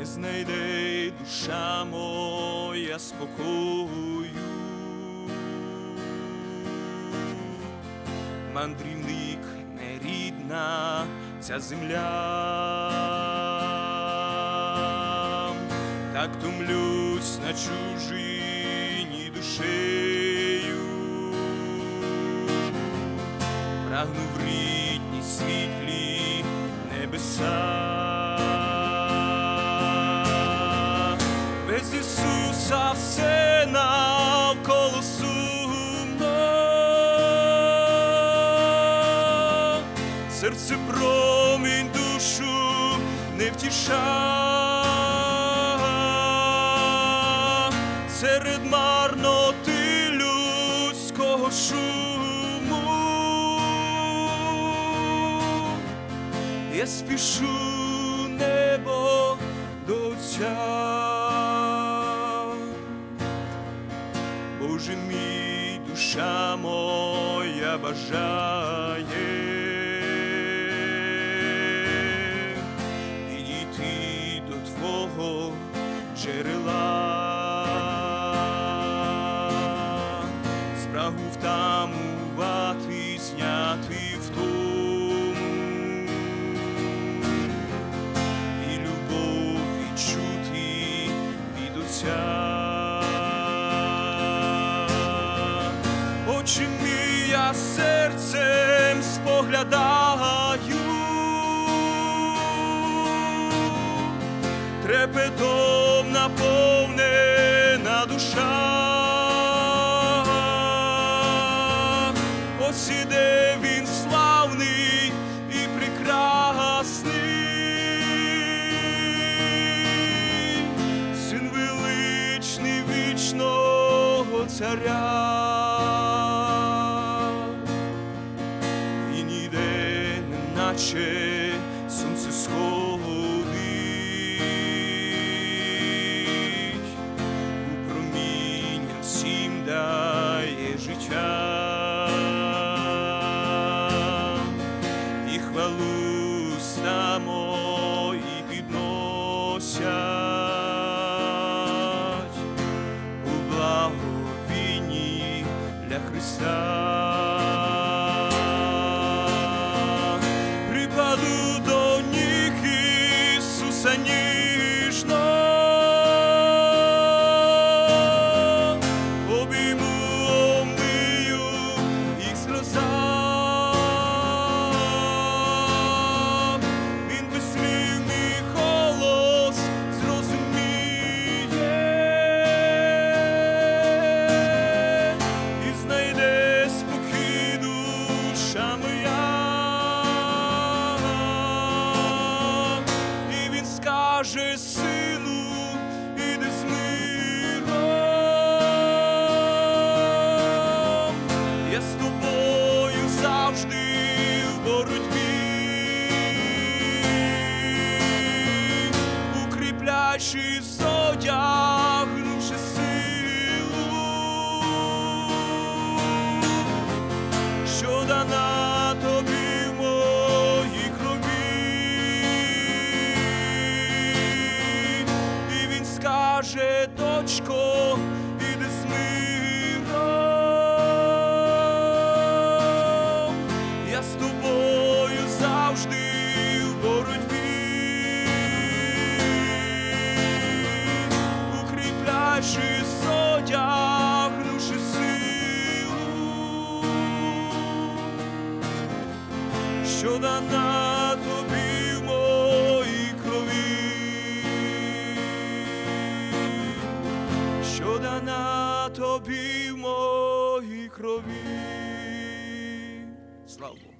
не знайде душа моя спокою. Мандрівник нерідна ця земля, так томлюсь на чужині душею, прагну в рідні світлі небеса. Серце промінь душу не втіша. Серед марноти людського шуму я спішу небо до Отця. Боже мій, душа моя бажає спрагу втамувати, зняти втому і любов відчути від Отця. Очі мій я серцем споглядаю, трепетом наповнена душа. Іде він славний і прекрасний, син величний вічного царя. Він іде, неначе сонце сходить, у проміння всім дає життя. І хвалу уста мої підносять у благовінні для Христа. Припаду до них Ісуса ніжно, скаже сину, іди з миром. Я з тобою завжди в боротьбі, дочко, іди з миром, я з тобою завжди в боротьбі, укріпляючи, зодягнувши силу, що дана тобі що дана тобі в моїй крові. Слава Богу.